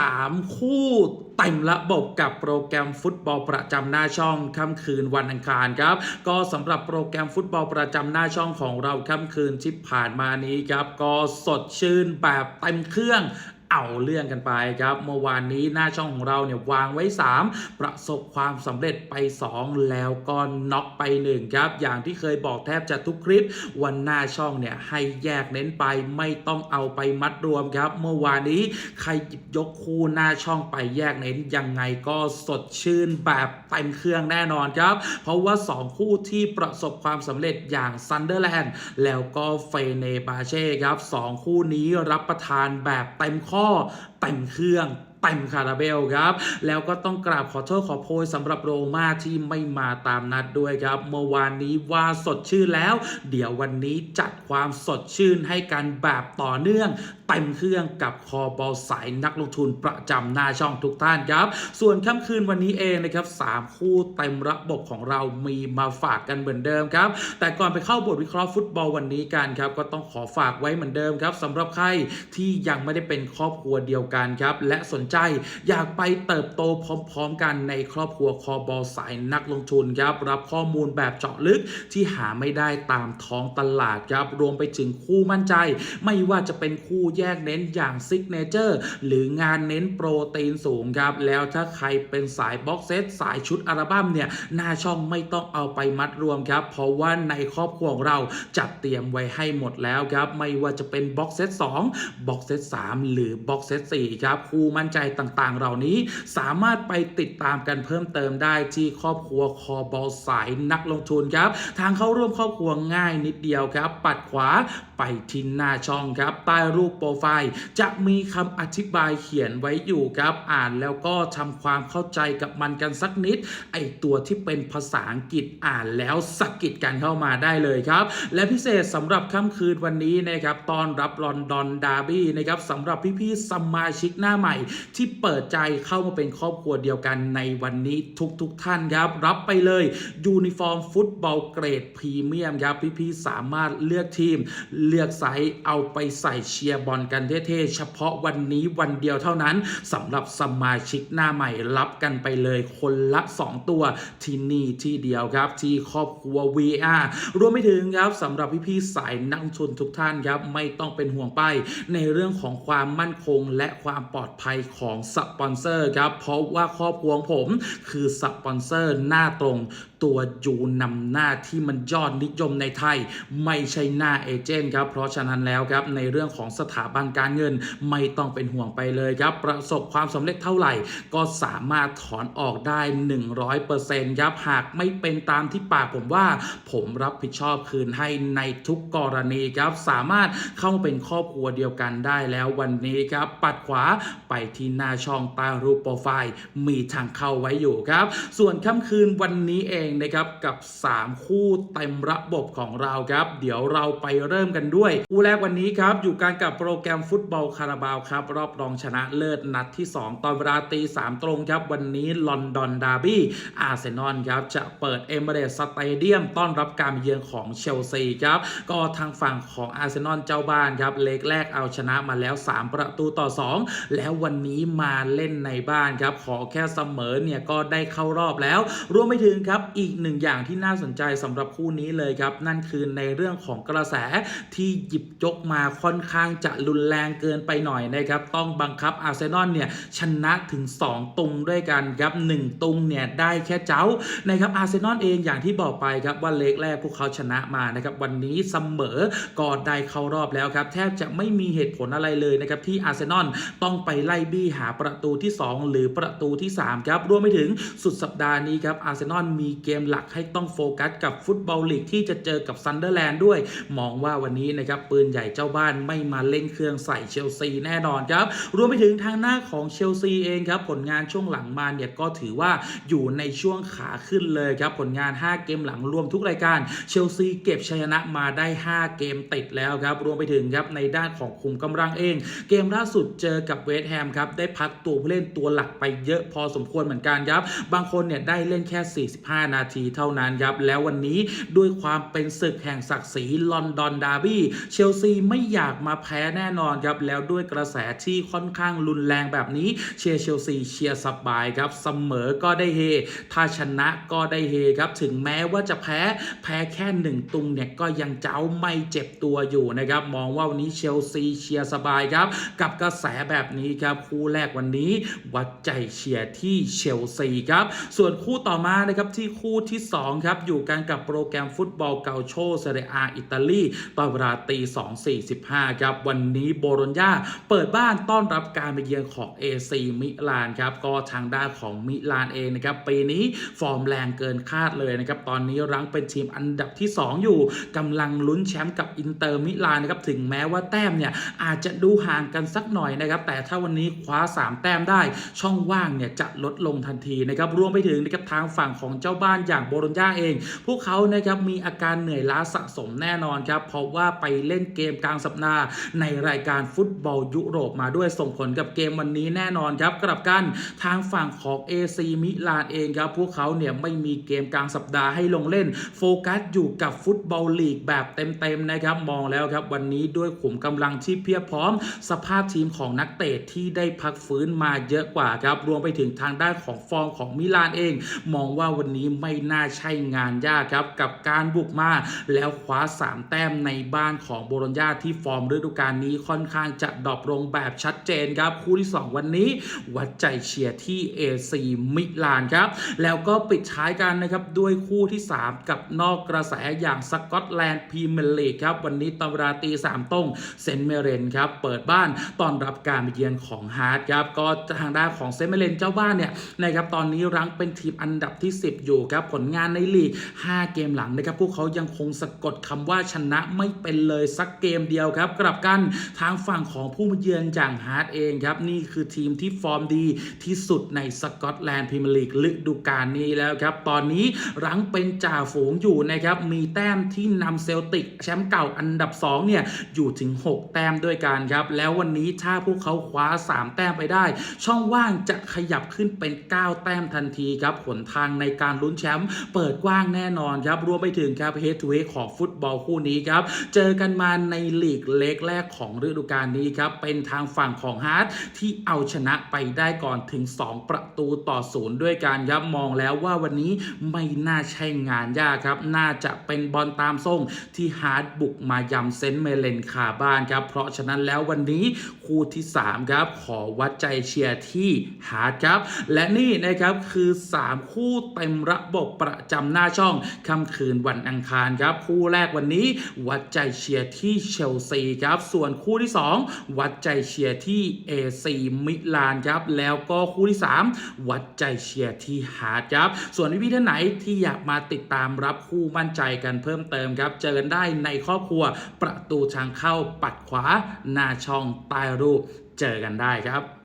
3 คู่เต็มระบบกับโปรแกรมฟุตบอลประจำหน้าช่องค่ำคืนวันอังคารครับ ก็สำหรับโปรแกรมฟุตบอลประจำหน้าช่องของเราค่ำคืนที่ผ่านมานี้ครับ ก็สดชื่นแบบเต็มเครื่อง เอาเรื่องกันไปครับเมื่อวานนี้หน้าช่องของเราเนี่ยวางไว้ 3 ประสบความสำเร็จไป 2 แล้วก็น็อกไป1ครับอย่างที่เคยบอกแทบจะทุกคลิป วันหน้าช่องเนี่ยให้แยกเน้นไปไม่ต้องเอาไปมัดรวมครับ เมื่อวานนี้ใครหยิบยกคู่หน้าช่องไปแยกเน้นยังไงก็สดชื่นแบบเต็มเครื่องแน่นอนครับ เพราะว่า 2 คู่ที่ประสบความสำเร็จอย่างซันเดอร์แลนด์แล้วก็เฟเนบาเช่ครับ 2 คู่นี้รับประทานแบบเต็มข้อแต่งเครื่อง เต็มคาราเบลครับ แล้วก็ต้องกราบขอโทษขอโพยสำหรับโรมาที่ไม่มาตามนัดด้วยครับ เมื่อวานนี้ว่าสดชื่นแล้ว เดี๋ยววันนี้จัดความสดชื่นให้กันแบบต่อเนื่องเต็มเครื่องกับคอบอลสายนักลงทุนประจำหน้าช่องทุกท่านครับ ส่วนค่ำคืนวันนี้เองนะครับสามคู่เต็มระบบของเรามีมาฝากกันเหมือนเดิมครับ แต่ก่อนไปเข้าบทวิเคราะห์ฟุตบอลวันนี้กันครับ ก็ต้องขอฝากไว้เหมือนเดิมครับสำหรับใครที่ยังไม่ได้เป็นครอบครัวเดียวกันครับ และสนใจอยากไปเติบโตพร้อมๆ กันในครอบครัวคอบอลสายนักลงทุนครับรับข้อมูลแบบเจาะลึกที่หาไม่ได้ตามท้องตลาดครับรวมไปถึงคู่มั่นใจ ไม่ว่าจะเป็นคู่แยกเน้นอย่างซิกเนเจอร์หรืองานเน้นโปรตีนสูงครับแล้วถ้าใครเป็นสายบ็อกเซตสายชุดอัลบั้มเนี่ยหน้าช่องไม่ต้องเอาไปมัดรวมครับ เพราะว่าในครอบครัวของเราจัดเตรียมไว้ให้หมดแล้วครับ ไม่ว่าจะเป็นบ็อกเซต2บ็อกเซต3หรือบ็อกเซต4ครับคู่มั่นใจต่างๆ เหล่านี้สามารถไปติดตามกันเพิ่มเติมได้ที่ครอบครัวคอบอลสายนักลงทุนครับ ทางเข้าร่วมครอบครัวง่ายนิดเดียวครับ ปัดขวาไปที่หน้าช่องครับ ใต้รูปโปรไฟล์ จะมีคำอธิบายเขียนไว้อยู่ครับ อ่านแล้วก็ทำความเข้าใจกับมันกันสักนิด ไอตัวที่เป็นภาษาอังกฤษอ่านแล้วสะกิดกันเข้ามาได้เลยครับ และพิเศษสำหรับค่ำคืนวันนี้นะครับตอนรับลอนดอนดาร์บี้นะครับสำหรับพี่ๆสมาชิกหน้าใหม่ที่เปิดใจเข้ามาเป็นครอบครัวเดียวกันในวันนี้ทุกๆทท่านครับ รับไปเลยยูนิฟอร์มฟุตบอลเกรดพรีเมียมครับพี่ๆสามารถเลือกทีม เลือกไซส์เอาไปใส่เชียร์บอลกันเท่ๆเฉพาะวันนี้วันเดียวเท่านั้นสำหรับสมาชิกหน้าใหม่รับกันไปเลยคนละ 2 ตัวที่นี่ที่เดียวครับที่ครอบครัว VR รวมไปถึงครับสำหรับพี่ๆสายนักลงทุนทุกท่านครับไม่ต้องเป็นห่วงไป ในเรื่องของความมั่นคงและความปลอดภัยของของสปอนเซอร์ครับ เพราะว่าครอบครัวของผมคือสปอนเซอร์หน้าตรงตัวยูนำหน้าที่มันยอดนิยมในไทย ไม่ใช่หน้าเอเจนต์ครับ เพราะฉะนั้นแล้วครับในเรื่องของสถาบันการเงินไม่ต้องเป็นห่วงไปเลยครับ ประสบความสำเร็จเท่าไหร่ ก็สามารถถอนออกได้ 100%ครับหากไม่เป็นตามที่ปากผมว่า ผมรับผิดชอบคืนให้ในทุกกรณีครับ สามารถเข้ามาเป็นครอบครัวเดียวกันได้แล้ววันนี้ครับ ปัดขวาไปที่หน้าช่องใต้รูปโปรไฟล์มีทางเข้าไว้อยู่ครับ ส่วนค่ำคืนวันนี้เองนะครับกับ 3 คู่เต็มระบบของเราครับ เดี๋ยวเราไปเริ่มกันด้วยคู่แรกวันนี้ครับอยู่การกับโปรแกรมฟุตบอลคาราบาวครับรอบรองชนะเลิศนัดที่ 2 ตอนเวลาตี3ตรงครับ วันนี้ลอนดอนดาร์บี้อาร์เซนอลครับจะเปิดเอเมเรสสเตเดียมต้อนรับการเยือนของเชลซีครับก็ทางฝั่งของอาร์เซนอลเจ้าบ้านครับเล็กแรกเอาชนะมาแล้ว 3 ประตูต่อ 2 แล้ววันนี้มาเล่นในบ้านครับ ขอแค่เสมอเนี่ยก็ได้เข้ารอบแล้ว รวมไปถึงครับอีกหนึ่งอย่างที่น่าสนใจสำหรับคู่นี้เลยครับ นั่นคือในเรื่องของกระแสที่หยิบยกมาค่อนข้างจะรุนแรงเกินไปหน่อยนะครับ ต้องบังคับอาร์เซนอลเนี่ยชนะถึง 2 ตุงด้วยกันครับ1ตุงเนี่ยได้แค่เจ้านะครับอาร์เซนอลเองอย่างที่บอกไปครับว่าเล็กแรกพวกเขาชนะมานะครับวันนี้เสมอก็ได้เข้ารอบแล้วครับ แทบจะไม่มีเหตุผลอะไรเลยนะครับที่อาร์เซนอลต้องไปไล่บี้หาประตูที่ 2 หรือประตูที่ 3 ครับ รวมไปถึงสุดสัปดาห์นี้ครับอาร์เซนอลมีเกมหลักให้ต้องโฟกัสกับฟุตบอลลีกที่จะเจอกับซันเดอร์แลนด์ด้วย มองว่าวันนี้นะครับปืนใหญ่เจ้าบ้านไม่มาเล่นเครื่องใส่เชลซีแน่นอนครับ รวมไปถึงทางหน้าของเชลซีเองครับ ผลงานช่วงหลังมาเนี่ยก็ถือว่าอยู่ในช่วงขาขึ้นเลยครับ ผลงาน 5 เกมหลังรวมทุกรายการ เชลซีเก็บชัยชนะมาได้ 5 เกมติดแล้วครับ รวมไปถึงครับในด้านของคุมกำลังเอง เกมล่าสุดเจอกับเวสต์แฮมครับได้พักตัวผู้เล่นตัวหลักไปเยอะพอสมควรเหมือนกันครับบางคนเนี่ยได้เล่นแค่ 45 นาทีเท่านั้นครับแล้ววันนี้ด้วยความเป็นศึกแห่งศักดิ์ศรีลอนดอนดาร์บี้เชลซีไม่อยากมาแพ้แน่นอนครับแล้วด้วยกระแสที่ค่อนข้างรุนแรงแบบนี้เชียร์เชลซีเชียร์สบายครับเสมอก็ได้เฮ ถ้าชนะก็ได้เฮครับถึงแม้ว่าจะแพ้แพ้แค่หนึ่งตุงเนี่ยก็ยังเจ้าไม่เจ็บตัวอยู่นะครับมองว่าวันนี้เชลซีเชียร์สบายครับกับกระแสแบบนี้ครับคูแรกวันนี้ วัดใจเชียร์ที่เชลซีครับ ส่วนคู่ต่อมานะครับที่คู่ที่2ครับอยู่กันกับโปรแกรมฟุตบอลเกาโชเซเรียอาอิตาลีตอนเวลาตี2.45ครับวันนี้โบโรญญาเปิดบ้านต้อนรับการไปเยือนของ AC มิลานครับก็ทางด้านของมิลานเองนะครับปีนี้ฟอร์มแรงเกินคาดเลยนะครับตอนนี้รั้งเป็นทีมอันดับที่ 2 อยู่กำลังลุ้นแชมป์กับอินเตอร์มิลานนะครับถึงแม้ว่าแต้มเนี่ยอาจจะดูห่างกันสักหน่อยนะครับแต่ถ้าวันนี้คว้า 3 แต้มได้ ช่องว่างเนี่ยจะลดลงทันทีนะครับรวมไปถึงนะครับทางฝั่งของเจ้าบ้านอย่างโบโรญญาเอง พวกเขานะครับมีอาการเหนื่อยล้าสะสมแน่นอนครับเพราะว่าไปเล่นเกมกลางสัปดาห์ในรายการฟุตบอลยุโรปมาด้วยส่งผลกับเกมวันนี้แน่นอนครับกลับกันทางฝั่งของ AC มิลานเองครับพวกเขาเนี่ยไม่มีเกมกลางสัปดาห์ให้ลงเล่น โฟกัสอยู่กับฟุตบอลลีกแบบเต็มๆนะครับมองแล้วครับวันนี้ด้วยขุมกำลังที่เพียบพร้อม สภาพทีมของนักเตะที่ได้พักฟื้นมาเยอะกว่าครับ รวมไปถึงทางด้านของฟอร์มของมิลานเอง มองว่าวันนี้ไม่น่าใช่งานยากครับ กับการบุกมาแล้วคว้า 3 แต้มในบ้านของโบโลญญาที่ฟอร์มฤดูกาลนี้ค่อนข้างจะดรอปลงแบบชัดเจนครับ คู่ที่ 2 วันนี้ วัดใจเชียร์ที่ AC มิลานครับ แล้วก็ปิดท้ายกันนะครับด้วยคู่ที่ 3 กับนอกกระแสอย่างสกอตแลนด์พรีเมียร์ลีกครับ วันนี้ตำราตีสามตรงเซนเมเรนครับ เปิดบ้านต้อนรับการเยือนของฮาร์ดครับก็ทางด้านของเซนเมเรนเจ้าบ้านเนี่ยนะครับตอนนี้รั้งเป็นทีมอันดับที่ 10 อยู่ครับผลงานในลีก 5 เกมหลังนะครับพวกเขายังคงสะกดคำว่าชนะไม่เป็นเลยสักเกมเดียวครับกลับกันทางฝั่งของผู้มาเยือนอย่างฮาร์ดเองครับนี่คือทีมที่ฟอร์มดีที่สุดในสกอตแลนด์พรีเมียร์ลีกฤดูกาลนี้แล้วครับตอนนี้รั้งเป็นจ่าฝูงอยู่นะครับมีแต้มที่นำเซลติกแชมป์เก่าอันดับ2เนี่ยอยู่ถึง 6 แต้มด้วยกันครับแล้ววันนี้ถ้าพวกเขาคว้า 3 แต้มไปได้ ช่องว่างจะขยับขึ้นเป็น 9 แต้มทันทีครับหนทางในการลุ้นแชมป์เปิดกว้างแน่นอนครับรวมไปถึงครับเฮดทูเฮดของฟุตบอลคู่นี้ครับเจอกันมาในลีกเล็กแรกของฤดูกาลนี้ครับเป็นทางฝั่งของฮาร์ดที่เอาชนะไปได้ก่อนถึง 2 ประตูต่อศูนย์ด้วยกันครับมองแล้วว่าวันนี้ไม่น่าใช่งานยากครับ น่าจะเป็นบอลตามส่งที่ฮาร์ดบุกมายำเซนต์เมเลนคาบ้านครับ เพราะฉะนั้นแล้ววันนี้คู่ที่ 3 ครับ ขอวัดใจเชียร์ที่ฮาร์ดครับ และนี่นะครับคือ 3 คู่เต็มระบบประจำหน้าช่องค่ำคืนวันอังคารครับ คู่แรกวันนี้วัดใจเชียร์ที่เชลซีครับ ส่วนคู่ที่ 2 วัดใจเชียร์ที่ AC มิลานครับ แล้วก็คู่ที่ 3 วัดใจเชียร์ที่ฮาร์ดครับ ส่วนพี่ๆท่านไหนที่อยากมาติดตามรับคู่มั่นใจกันเพิ่มเติมครับ เจอกันได้ในครอบครัวประตูทางเข้าปัดขวาหน้าช่องใต้รูป เจอกันได้ครับ